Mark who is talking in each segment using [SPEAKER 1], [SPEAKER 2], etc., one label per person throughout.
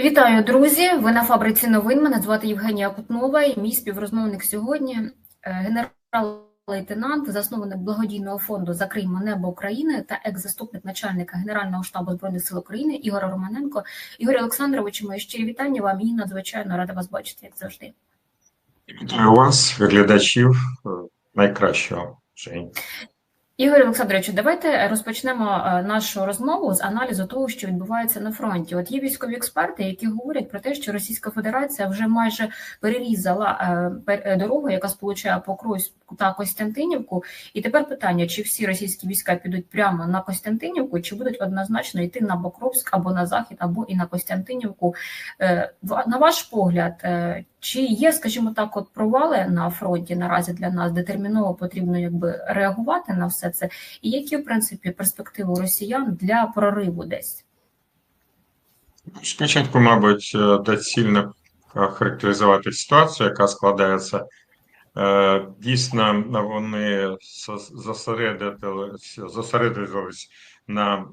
[SPEAKER 1] Вітаю, друзі! Ви на фабриці новин. Мене звати Євгенія Кутнова і мій співрозмовник сьогодні е, генерал-лейтенант, засновник благодійного фонду Закриймо небо України та екс-заступник начальника Генерального штабу збройних сил України Ігор Романенко. Ігор Олександрович, мої щирі вітання вам і надзвичайно рада вас бачити, як завжди.
[SPEAKER 2] Вітаю вас, глядачів е, найкращого. Жень.
[SPEAKER 1] Ігор Олександровичу, давайте розпочнемо е, нашу розмову з аналізу того, що відбувається на фронті. От є військові експерти, які говорять про те, що Російська Федерація вже майже перерізала е, дорогу, яка сполучає Покровську та Костянтинівку. І тепер питання: чи всі російські війська підуть прямо на Костянтинівку, чи будуть однозначно йти на Покровськ або на захід, або і на Костянтинівку? Е, на ваш погляд, чи є, скажімо так, от провали на фронті наразі для нас детерміново потрібно якби реагувати на все це? І які, в принципі, перспективи росіян для прориву десь?
[SPEAKER 2] Спочатку, мабуть, е, доцільно характеризувати ситуацію, яка складається. Е, дійсно, вони зосередились на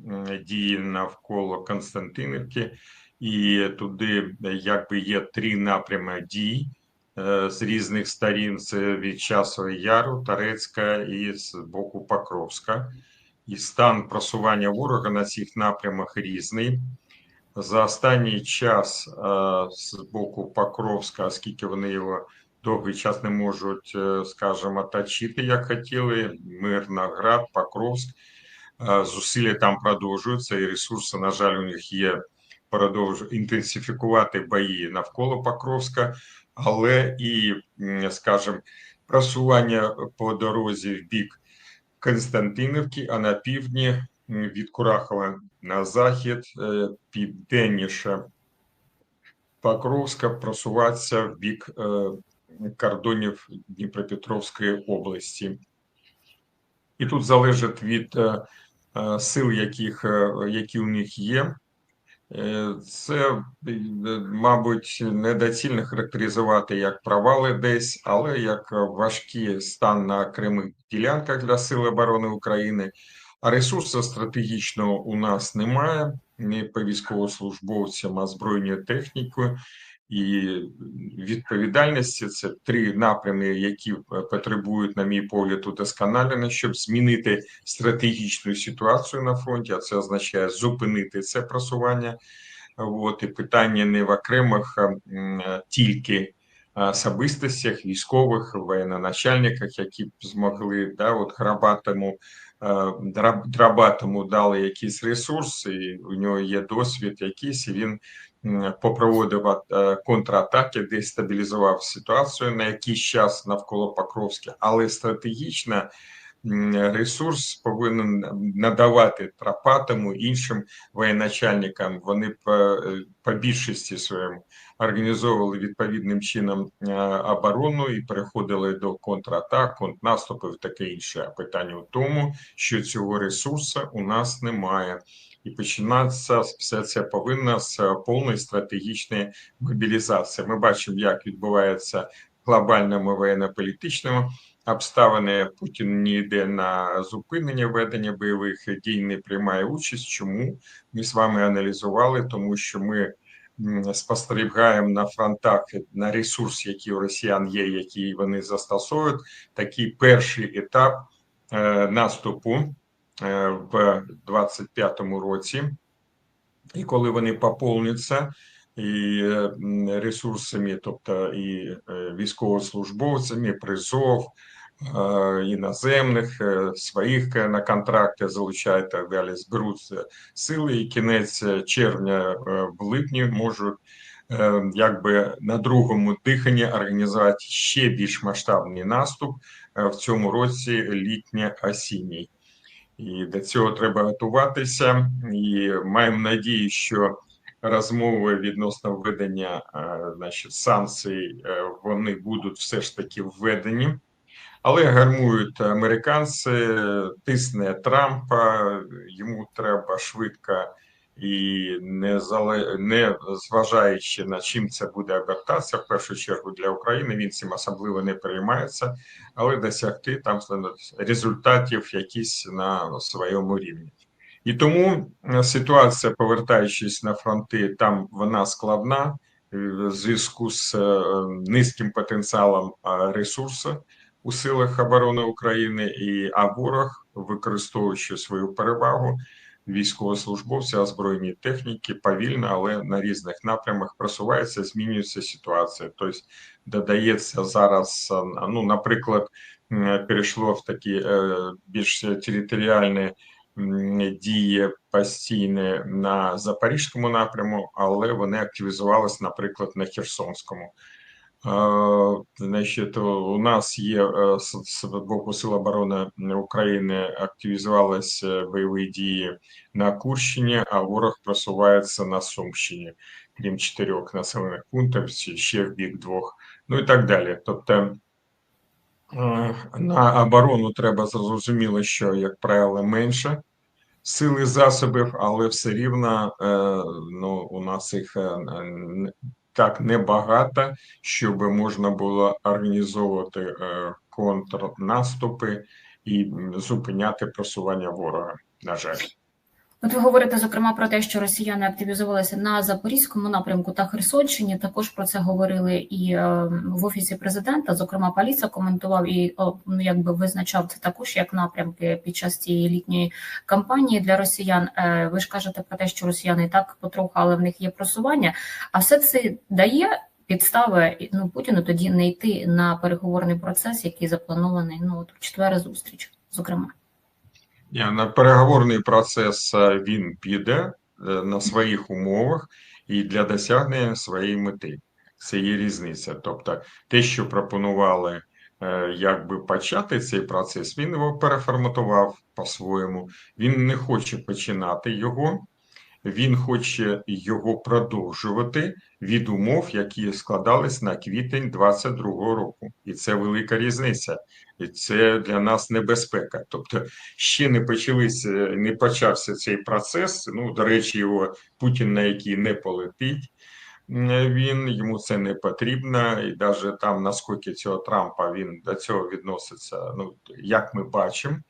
[SPEAKER 2] дії навколо Константинівки і туди якби є три напрями дій е, з різних сторін: це від Часового Яру, Тарецька і з боку Покровська. І стан просування ворога на цих напрямах різний. За останній час е, з боку Покровська, оскільки вони його довгий час не можуть, е, скажімо, точити, як хотіли, Мирноград, Покровськ, зусилля там продовжуються, і ресурси, на жаль, у них є продовжує інтенсифікувати бої навколо Покровська, але і, скажімо, просування по дорозі в бік Константинівки, а на півдні від Курахова на захід, е, південніше Покровська просуватися в бік е, кордонів Дніпропетровської області. І тут залежить від е, сил, яких, які у них є. Е, це, е, мабуть, недоцільно характеризувати як провали десь, але як важкий стан на окремих ділянках для Сил оборони України. А ресурсу стратегічного у нас немає ні по військовослужбовцям, а збройною технікою і відповідальності. Це три напрями, які потребують, на мій погляд, удосконалення, щоб змінити стратегічну ситуацію на фронті. А це означає зупинити це просування. От і питання не в окремих тільки особистостях, військових, воєнноначальниках, які б змогли да, от Грабатому, Драбатому дали якийсь ресурс, і у нього є досвід якийсь, і він попроводив е, контратаки, дестабілізував ситуацію на якийсь час навколо Покровська, але стратегічно ресурс повинен надавати Тропатому іншим воєначальникам. Вони по, по більшості своєму організовували відповідним чином е, оборону і переходили до контратак, контрнаступів, таке інше питання в тому, що цього ресурсу у нас немає і починатися все це повинно з повної стратегічної мобілізації. Ми бачимо, як відбувається глобальному воєнно-політичному обставини. Путін не йде на зупинення ведення бойових дій, не приймає участь. Чому ми з вами аналізували? Тому що ми. Спостерігаємо на фронтах на ресурс, який у росіян є, який вони застосовують. Такий перший етап е, наступу Е, в 25-му році, і коли вони поповняться і ресурсами, тобто і е, військовослужбовцями, призов іноземних е, своїх на контракти залучають так далі, зберуть сили, і кінець червня в липні можуть. Якби на другому диханні організувати ще більш масштабний наступ в цьому році літньо осінній і до цього треба готуватися. І маємо надію, що розмови відносно введення е, значить, санкцій е, вони будуть все ж таки введені. Але гармують американці, тисне Трампа, йому треба швидко і не зале... не зважаючи на чим це буде обертатися, в першу чергу для України він цим особливо не переймається, але досягти там результатів якісь на своєму рівні. І тому е, ситуація, повертаючись на фронти, там вона складна е, в зв'язку з е, низьким потенціалом ресурсу у силах оборони України, і а ворог, використовуючи свою перевагу, військовослужбовці, озброєні техніки повільно, але на різних напрямах просувається, змінюється ситуація. Тобто додається зараз, ну, наприклад, перейшло в такі е, більш територіальні дії постійні на запорізькому напряму, але вони активізувалися, наприклад, на Херсонському. Е, Значить, у нас є е, з з боку Сил оборони України активізувалися бойові дії на Курщині, а ворог просувається на Сумщині, крім чотирьох населених пунктів, ще в бік двох, ну і так далі. Тобто е, на оборону треба зрозуміло, що, як правило, менше сили засобів, але все рівно е, ну, у нас їх е, так небагато, щоб можна було організовувати е, контрнаступи і зупиняти просування ворога. На жаль.
[SPEAKER 1] От ви говорите зокрема про те, що росіяни активізувалися на запорізькому напрямку та Херсонщині. Також про це говорили і е, в офісі президента. Зокрема, Паліса коментував і ну, якби визначав це також як напрямки під час цієї літньої кампанії для росіян. Е, ви ж кажете про те, що росіяни і так потроху, але в них є просування. А все це дає підстави ну Путіну тоді не йти на переговорний процес, який запланований ну от у четвер зустріч, зокрема.
[SPEAKER 2] Ні, на переговорний процес е, він піде е, на своїх умовах і для досягнення своєї мети. Це є різниця. Тобто, те, що пропонували е, якби почати цей процес, він його переформатував по-своєму. Він не хоче починати його, він хоче його продовжувати від умов, які складались на квітень 22-го року. І це велика різниця. І це для нас небезпека. Тобто ще не почалися, не почався цей процес. Ну, до речі, його Путін на який не полетить. Він йому це не потрібно, і навіть там наскільки цього Трампа він до цього відноситься. Ну як ми бачимо, е,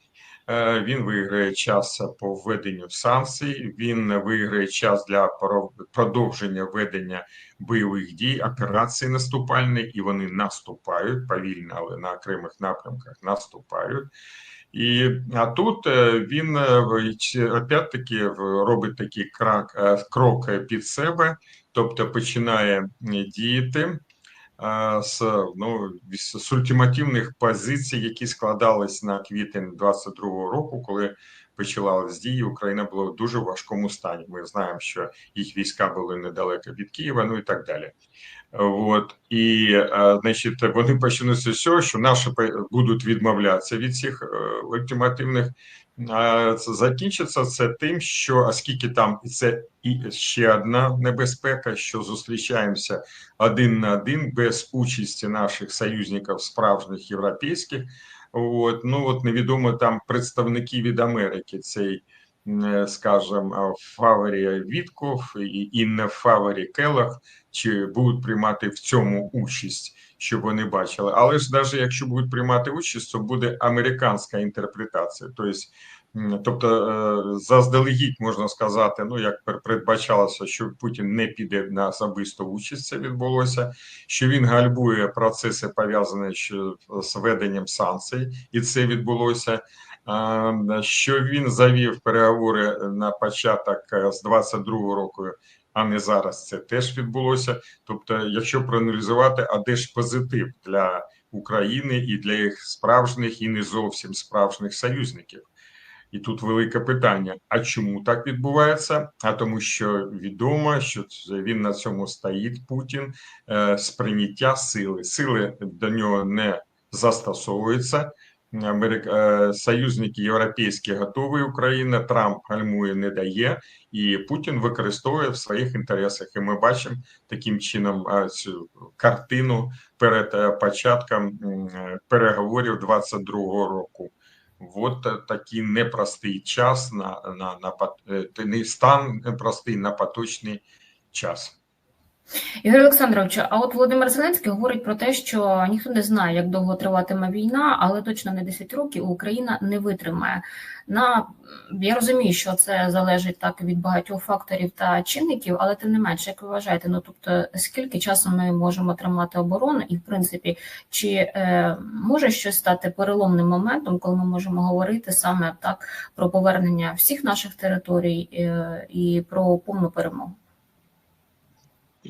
[SPEAKER 2] він виграє час по введенню санкцій. Він виграє час для продовження ведення бойових дій, операцій наступальних, і вони наступають повільно, але на окремих напрямках наступають. І а тут е, він е, чи- опять-таки робить такий крак, е, крок під себе, тобто починає діяти е, з, ну, з з ультимативних позицій, які складались на квітень 22-го року, коли почалась дії, Україна була в дуже важкому стані. Ми знаємо, що їх війська були недалеко від Києва, ну і так далі. От і е, значить, вони почнуться з цього, що наші будуть відмовлятися від цих е, ультимативних. Це закінчиться це тим, що оскільки там і це і ще одна небезпека, що зустрічаємося один на один без участі наших союзників справжніх європейських. От ну от невідомо там представники від Америки цей м, скажем, Фаворі Вітков і Інна Фаворі Келах, чи будуть приймати в цьому участь, щоб вони бачили. Але ж навіть якщо будуть приймати участь, то буде американська інтерпретація. Тобто, тобто е, заздалегідь можна сказати, ну як передбачалося, що Путін не піде на особисту участь. Це відбулося, що він гальбує процеси пов'язані з веденням санкцій, і це відбулося. А, Що він завів переговори на початок е, з 22-го року, а не зараз. Це теж відбулося. Тобто, якщо проаналізувати, а де ж позитив для України і для їх справжніх і не зовсім справжніх союзників. І тут велике питання: а чому так відбувається? А тому, що відомо, що він на цьому стоїть Путін е, сприйняття сили. Сили до нього не застосовуються. Е, Союзники європейські готові Україна, Трамп гальмує не дає, і Путін використовує в своїх інтересах. І ми бачимо таким чином е, цю картину перед е, початком переговорів 22-го року. От такий непростий час на, на, на стан непростий на поточний час.
[SPEAKER 1] Ігор Олександрович, а от Володимир Зеленський говорить про те, що ніхто не знає, як довго триватиме війна, але точно не 10 років Україна не витримає. На я розумію, що це залежить так від багатьох факторів та чинників, але тим не менше, як ви вважаєте, ну тобто скільки часу ми можемо тримати оборону, і в принципі, чи е, може щось стати переломним моментом, коли ми можемо говорити саме так про повернення всіх наших територій е, і про повну перемогу?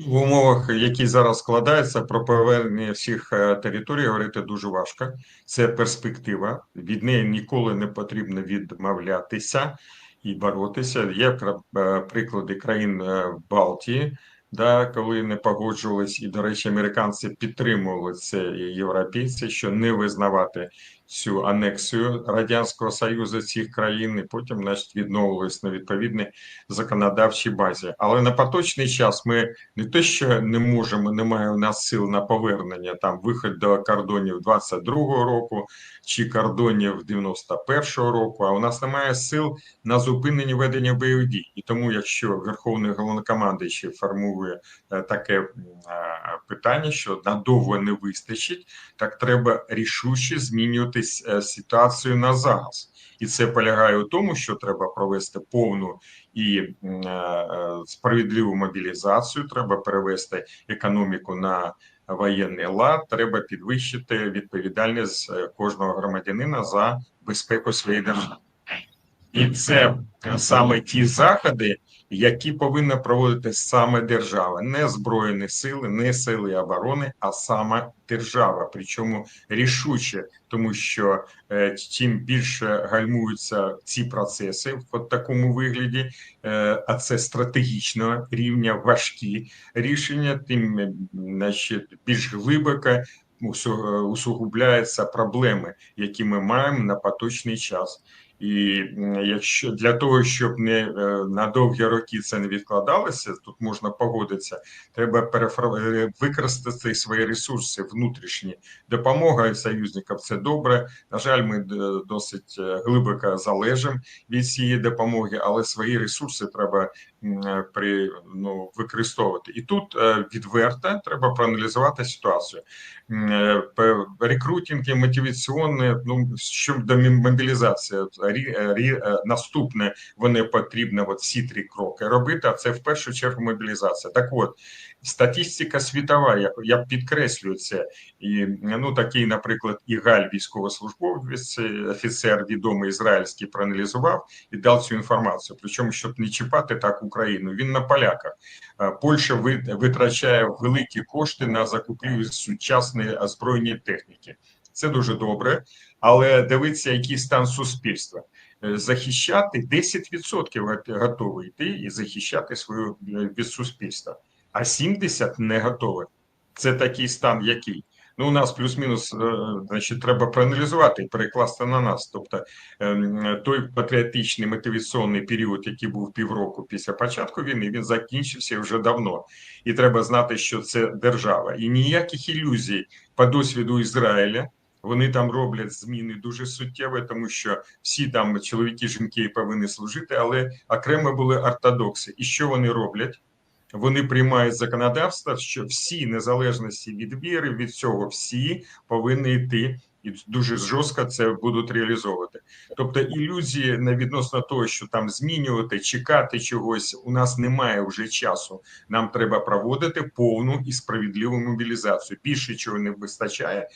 [SPEAKER 2] В умовах, які зараз складаються, про повернення всіх е, територій говорити дуже важко. Це перспектива. Від неї ніколи не потрібно відмовлятися і боротися. Є е, приклади країн е, Балтії, да, коли не погоджувались, і, до речі, американці підтримували це європейці, що не визнавати цю анексію радянського союзу цих країн, і потім значить, відновились на відповідній законодавчій базі. Але на поточний час ми не те, що не можемо, немає у нас сил на повернення там виход до кордонів 22-го року чи кордонів 91-го року. А у нас немає сил на зупинення ведення бойових дій. І тому, якщо Верховний головнокомандуючий формує е, таке е, питання, що надовго не вистачить, так треба рішуче змінювати Е, ситуацію на зараз, і це полягає у тому, що треба провести повну і е, е, справедливу мобілізацію. Треба перевести економіку на воєнний лад. Треба підвищити відповідальність кожного громадянина за безпеку своєї держави, і це саме ті заходи які повинна проводити саме держава, не збройні сили, не сили оборони, а саме держава. Причому рішуче, тому що е, чим більше гальмуються ці процеси в такому вигляді, е, а це стратегічного рівня важкі рішення, тим е, значить, більш глибоко. Усугубляються проблеми, які ми маємо на поточний час. І якщо для того, щоб не е, на довгі роки це не відкладалося, тут можна погодитися. Треба перефра... Е, використати свої ресурси внутрішні. Допомога союзникам це добре. На жаль, ми досить е, глибоко залежимо від цієї допомоги, але свої ресурси треба при ну використовувати. І тут відверто треба проаналізувати ситуацію. Рекрутинг і мотиваційне, ну щодо мобілізації. Е, е, наступне вони потрібно от всі три кроки робити. А це в першу чергу мобілізація. Так, от статистика світова, я я підкреслюю це, і ну такий, наприклад, Ігаль, військовослужбовець, офіцер відомий ізраїльський, проаналізував і дав цю інформацію. Причому щоб не чіпати так Україну, він на поляках. Е, Польща витрачає великі кошти на закупівлю сучасної озброєння техніки. Це дуже добре, але дивиться, який стан суспільства. Е, захищати 10% готові йти і захищати свою е, від суспільства, а 70% не готові. Це такий стан, який. Ну, у нас плюс-мінус, е, значить, треба проаналізувати і перекласти на нас. Тобто ем, той патріотичний мотиваційний період, який був півроку після початку війни, він закінчився вже давно. І треба знати, що це держава. І ніяких ілюзій по досвіду Ізраїля. Вони там роблять зміни дуже суттєві, тому що всі там чоловіки, жінки повинні служити, але окремо були ортодокси. І що вони роблять? Вони приймають законодавство, що всі незалежності від віри, від цього всі повинні йти і дуже жорстко це будуть реалізовувати. Тобто ілюзії на відносно того, що там змінювати, чекати чогось, у нас немає вже часу. Нам треба проводити повну і справедливу мобілізацію. Більше чого не вистачає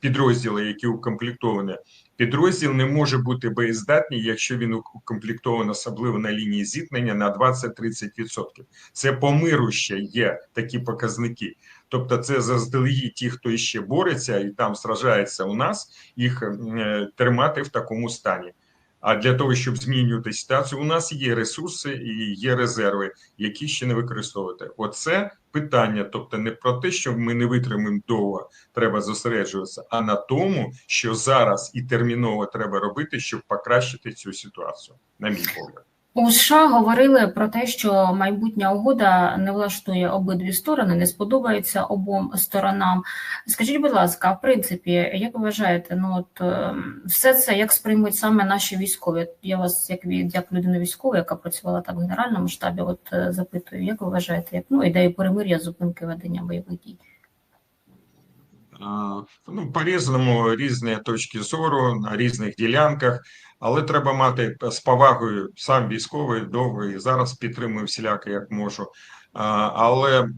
[SPEAKER 2] підрозділи, які укомплектовані. Підрозділ не може бути боєздатний, якщо він укомплектований особливо на лінії зіткнення на 20-30%. Це по миру ще є такі показники. Тобто, це заздалегідь ті, хто ще бореться і там сражається у нас, їх е, тримати в такому стані. А для того, щоб змінювати ситуацію, у нас є ресурси і є резерви, які ще не використовувати. Оце питання, тобто не про те, що ми не витримаємо довго, треба зосереджуватися, а на тому, що зараз і терміново треба робити, щоб покращити цю ситуацію, на мій погляд.
[SPEAKER 1] У США говорили про те, що майбутня угода не влаштує обидві сторони, не сподобається обом сторонам. Скажіть, будь ласка, в принципі, як ви вважаєте, ну от е, все це як сприймуть саме наші військові? Я вас, як від як людину військову, яка працювала так в генеральному штабі, от е, запитую, як ви вважаєте, як ну ідею перемир'я зупинки ведення бойових дій?
[SPEAKER 2] Ну, по-різному різні точки зору на різних ділянках, але треба мати з повагою сам військовий довго і зараз підтримую всіляко, як можу. Але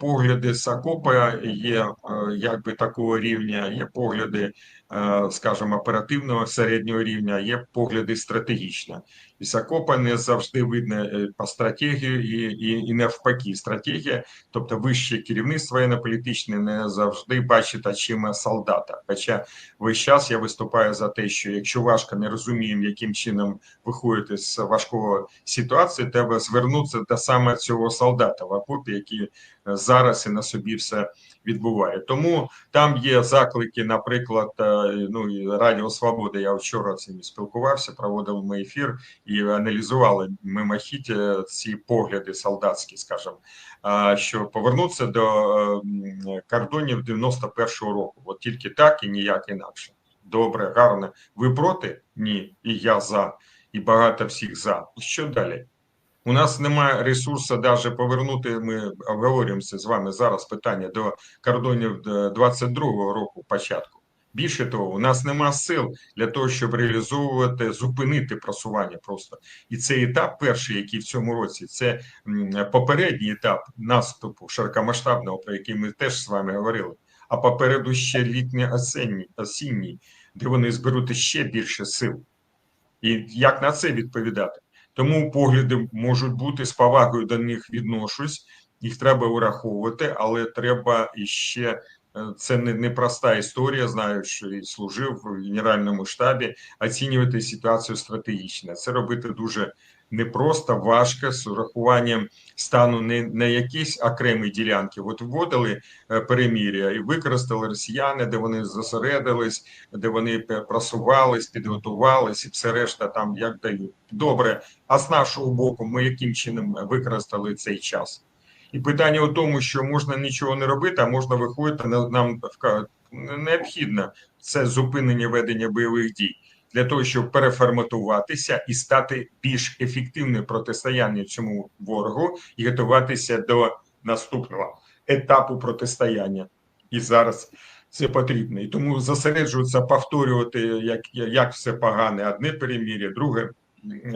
[SPEAKER 2] погляди з окопа є е, якби такого рівня, є погляди, е, скажімо, оперативного середнього рівня, є погляди стратегічні. З не завжди видно е, по стратегії і, і, і навпаки. Стратегія, тобто вище керівництво воєнно-політичне, не завжди бачить очима солдата. Хоча весь час я виступаю за те, що якщо важко не розуміємо, яким чином виходити з важкого ситуації, треба звернутися до саме цього солдата в окопі, який е, зараз і на собі все відбуває. Тому там є заклики, наприклад, е, ну і Радіо Свобода. Я вчора цим спілкувався, проводив ми ефір і аналізували мимохідь е, ці погляди солдатські, скажімо, що повернутися до кордонів 91-го року. От тільки так і ніяк інакше. Добре, гарно. Ви проти? Ні, і я за, і багато всіх за. Що далі? У нас немає ресурсу навіть повернути. Ми обговорюємося з вами зараз питання до кордонів 22-го року початку. Більше того, у нас нема сил для того, щоб реалізовувати, зупинити просування просто. І цей етап, перший, який в цьому році, це попередній етап наступу широкомасштабного, про який ми теж з вами говорили. А попереду ще літній осінній, осінній, де вони зберуть ще більше сил. І як на це відповідати? Тому погляди можуть бути з повагою до них відношусь, їх треба враховувати, але треба іще. Е, це не не проста історія. Знаю, що і служив в генеральному штабі. Оцінювати ситуацію стратегічно. Це робити дуже непросто, важко з урахуванням стану не на якісь окремі ділянки. От вводили е, перемір'я і використали росіяни, де вони зосередились, де вони просувались, підготувались, і все решта там як дають добре. А з нашого боку, ми яким чином використали цей час? І питання у тому, що можна нічого не робити, а можна виходити нам необхідно це зупинення ведення бойових дій для того, щоб переформатуватися і стати більш ефективним протистоянням цьому ворогу і готуватися до наступного етапу протистояння. І зараз це потрібно. І тому зосереджуватися, повторювати, як як все погане, одне перемір'я, друге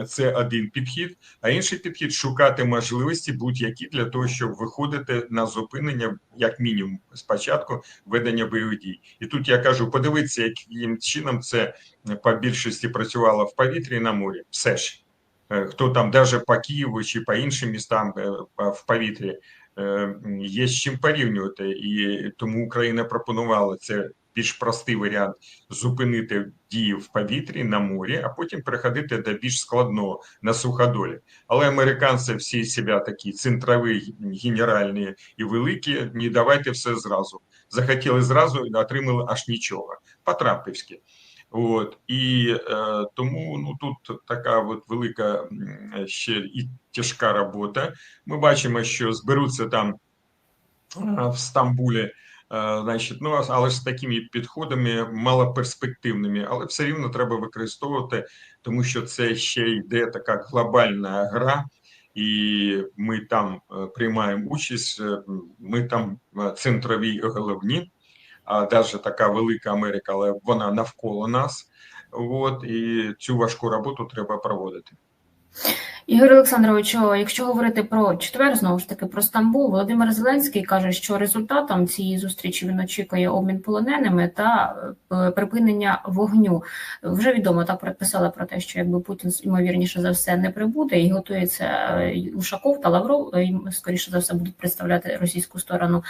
[SPEAKER 2] це один підхід, а інший підхід шукати можливості будь-які для того, щоб виходити на зупинення, як мінімум, спочатку ведення бойових дій. І тут я кажу: подивитися, яким чином це по більшості працювало в повітрі і на морі. Все ж е, хто там, навіть по Києву чи по іншим містам е, в повітрі. Е, є з чим порівнювати, і тому Україна пропонувала це більш простий варіант зупинити дії в повітрі на морі, а потім переходити до більш складного на суходолі. Але американці всі себе такі центрові, генеральні і великі. Ні, давайте все зразу. Захотіли зразу і отримали аж нічого. По-трампівськи. От і е, тому ну тут така от велика ще і тяжка робота. Ми бачимо, що зберуться там в Стамбулі Е, значить, ну але з такими підходами малоперспективними, але все рівно треба використовувати, тому що це ще йде така глобальна гра, і ми там е, приймаємо участь. Е, ми там центрові головні, а навіть така велика Америка, але вона навколо нас. От і цю важку роботу треба проводити.
[SPEAKER 1] Ігор Олександрович, якщо говорити про четвер, знову ж таки про Стамбул, Володимир Зеленський каже, що результатом цієї зустрічі він очікує обмін полоненими та е, припинення вогню. Вже відомо так предписали про те, що якби Путін ймовірніше за все не прибуде і готується е, Ушаков та Лавров, е, скоріше за все будуть представляти російську сторону.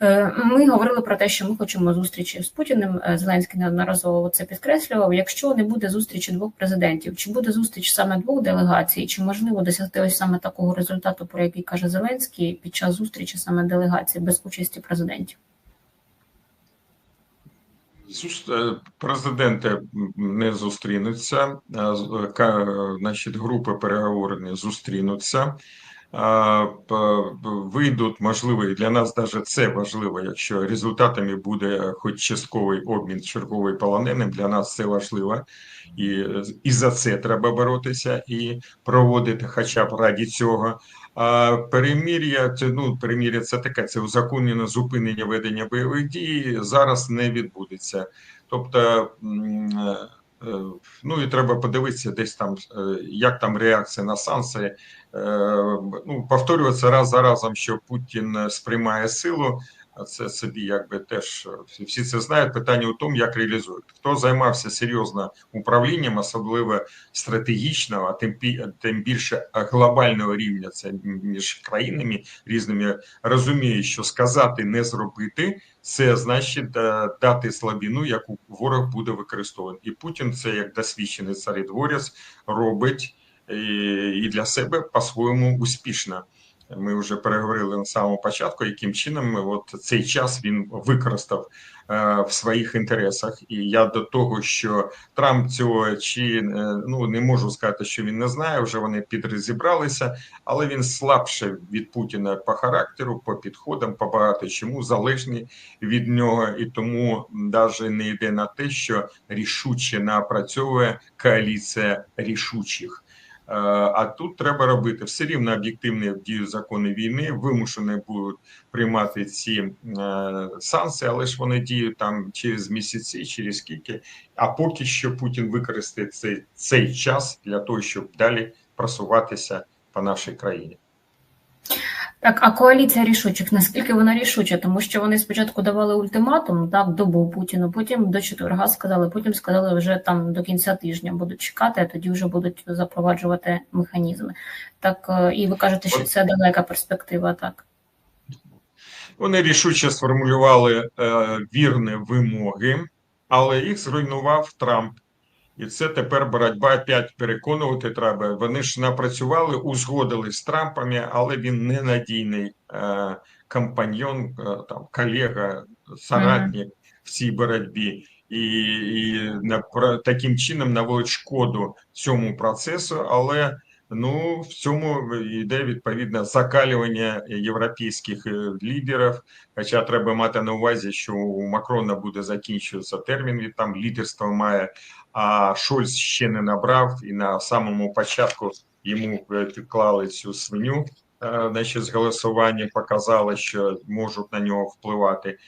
[SPEAKER 1] Е, ми говорили про те, що ми хочемо зустрічі з Путіним. Е, Зеленський неодноразово це підкреслював. Якщо не буде зустрічі двох президентів, чи буде зустріч саме двох делегацій, чи можливо досягти ось саме такого результату, про який каже Зеленський, під час зустрічі саме делегації без участі президентів?
[SPEAKER 2] Е, Президенти не зустрінуться, значить, групи переговорні зустрінуться. Вийдуть, можливо, і для нас навіть це важливо, якщо результатами буде хоч частковий обмін черговий полоненим, для нас це важливо. І, і за це треба боротися і проводити хоча б раді цього. А перемір'я, це ну перемір'я це таке, це узаконене зупинення ведення бойових дій зараз не відбудеться. Тобто, е, е, ну і треба подивитися, десь там е, як там реакція на санкції. Е, Ну, повторюватися раз за разом, що Путін сприймає силу. Це собі якби теж всі- всі це знають. Питання у тому, як реалізують. Хто займався серйозно управлінням, особливо стратегічного, а тим тим більше глобального рівня, це між країнами різними, розуміє, що сказати не зробити, це значить е, дати слабіну, яку ворог буде використовувати. І Путін це як досвідчений царедворець робить і, і для себе по-своєму успішно. Ми вже переговорили на самому початку, яким чином от цей час він використав е, в своїх інтересах. І я до того, що Трамп цього чи е, ну не можу сказати, що він не знає. Вже вони підрозібралися, але він слабше від Путіна по характеру, по підходам, по багато чому залежний від нього, і тому навіть не йде на те, що рішуче напрацьовує коаліція рішучих. Е, А тут треба робити все рівно об'єктивні дію закони війни, вимушені будуть приймати ці е, санкції, але ж вони діють там через місяці, через скільки. А поки що Путін використає цей, цей час для того, щоб далі просуватися по нашій країні.
[SPEAKER 1] Так, а коаліція рішучих, наскільки вона рішуча? Тому що вони спочатку давали ультиматум, так, добу Путіну, потім до четверга сказали, потім сказали вже там до кінця тижня будуть чекати, а тоді вже будуть запроваджувати механізми. Так, е, і ви кажете, що це далека перспектива, так.
[SPEAKER 2] Вони рішуче сформулювали е, вірні вимоги, але їх зруйнував Трамп. І це тепер боротьба п'ять переконувати треба. Вони ж напрацювали, узгодили з Трампами, але він ненадійний е, компаньйон, е, там колега, соратник в цій боротьбі. І, і на, таким чином наводить шкоду цьому процесу, але ну в цьому йде відповідне закалювання європейських е, лідерів. Хоча треба мати на увазі, що у Макрона буде закінчуватися термін, він там лідерство має, а Шольц ще не набрав, і на самому початку йому е, підклали цю свиню. е, Значить, з голосування показали, що можуть на нього впливати.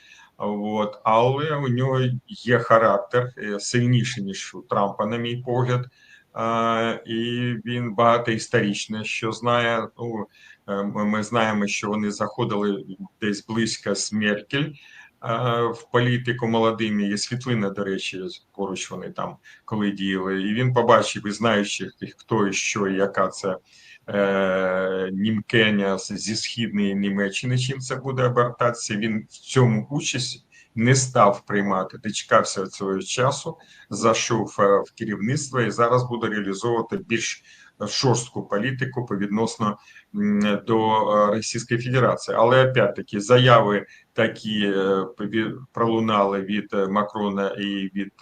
[SPEAKER 2] От, але у нього є характер сильніший, ніж у Трампа, на мій погляд. І він багато історично, що знає. Ну, е, ми знаємо, що вони заходили десь близько з Меркель в політику молодими. Є світлина, до речі, поруч вони там коли діяли. І він побачив, і знаючи, хто і що, і яка це е, німкеня зі східної Німеччини, чим це буде обертатися. Він в цьому участь не став приймати, дочекався цього часу, зайшов е, в керівництво і зараз буде реалізовувати більш жорстку політику по відносно до е, Російської Федерації. Але опять-таки заяви такі е, пролунали від Макрона і від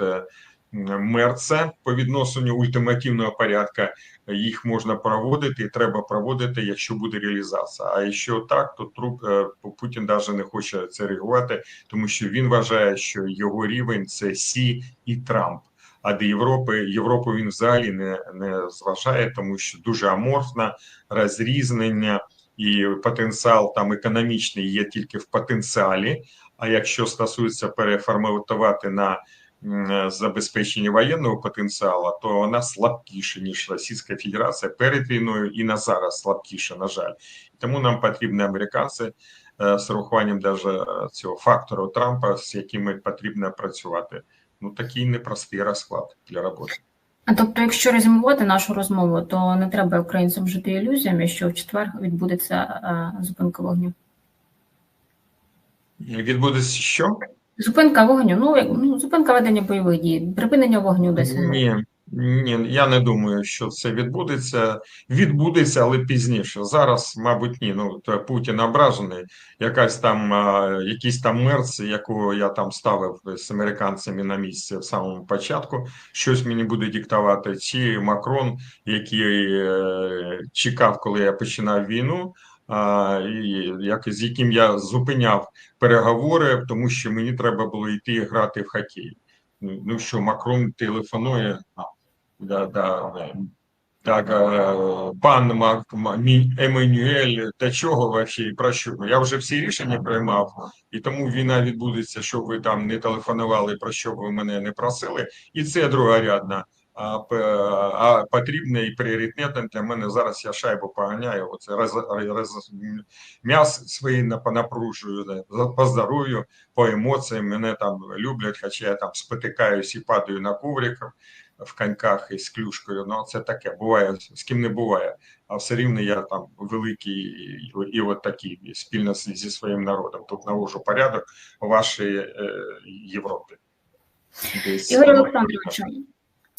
[SPEAKER 2] е, м, Мерца по відношенню ультимативного порядка. Їх можна проводити і треба проводити, якщо буде реалізація. А якщо так, то труп е, Путін навіть не хоче це реагувати, тому що він вважає, що його рівень це Сі і Трамп. А до Європи Європу він взагалі не, не зважає, тому що дуже аморфна розрізнення і потенціал там економічний є тільки в потенціалі. А якщо стосується переформатувати на м, забезпечення воєнного потенціалу, то вона слабкіша ніж Російська Федерація перед війною і на зараз слабкіша, на жаль. Тому нам потрібні американці е, з урахуванням даже е, цього фактору Трампа, з якими потрібно працювати. Ну такий непростий розклад для роботи.
[SPEAKER 1] А тобто, якщо резюмувати нашу розмову, то не треба українцям жити ілюзіями, що в четвер відбудеться е, зупинка вогню.
[SPEAKER 2] Відбудеться що?
[SPEAKER 1] Зупинка вогню, ну, як- ну зупинка ведення бойових дій, припинення вогню десь.
[SPEAKER 2] Ні, Ні, я не думаю, що це відбудеться. Відбудеться, але пізніше. Зараз, мабуть, ні. Ну, то Путін ображений. Якась там, якийсь там мерц, якого я там ставив з американцями на місці в самому початку, щось мені буде диктувати. Чи Макрон, який е, чекав, коли я починав війну, як, з яким я зупиняв переговори, тому що мені треба було йти грати в хокей. Ну ну що, Макрон телефонує. Да, да. Так, е, пан Мак- Ма- Еммануель, та чого вообще про що? Я вже всі рішення приймав, і тому війна відбудеться, щоб ви там не телефонували, про що ви мене не просили. І це другорядна. А, і пріоритетне для мене зараз я шайбу поганяю. Оце роз, роз, м'яс свої нап- напружую по здоров'ю, по емоціям. Мене там люблять, хоча я там спотикаюсь і падаю на коврик в коньках із клюшкою. Ну, це таке буває, з ким не буває. А все рівно я там великий і, і от такий і спільно зі своїм народом. Тут навожу порядок у вашій е, Європі. Десь
[SPEAKER 1] Ігор Олександровичу,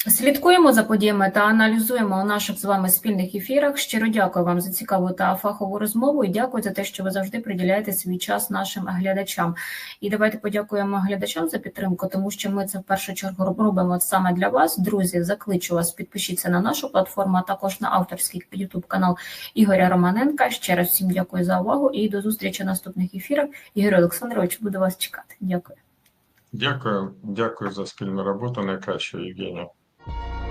[SPEAKER 1] слідкуємо за подіями та аналізуємо у наших з вами спільних ефірах. Щиро дякую вам за цікаву та фахову розмову і дякую за те, що ви завжди приділяєте свій час нашим глядачам. І давайте подякуємо глядачам за підтримку, тому що ми це в першу чергу робимо саме для вас. Друзі, закличу вас, підпишіться на нашу платформу, а також на авторський YouTube канал Ігоря Романенка. Ще раз всім дякую за увагу і до зустрічі в наступних ефірах. Ігор Олександрович, буду вас чекати. Дякую.
[SPEAKER 2] Дякую, дякую за спільну роботу. Найкраще, Євгенія. Thank you.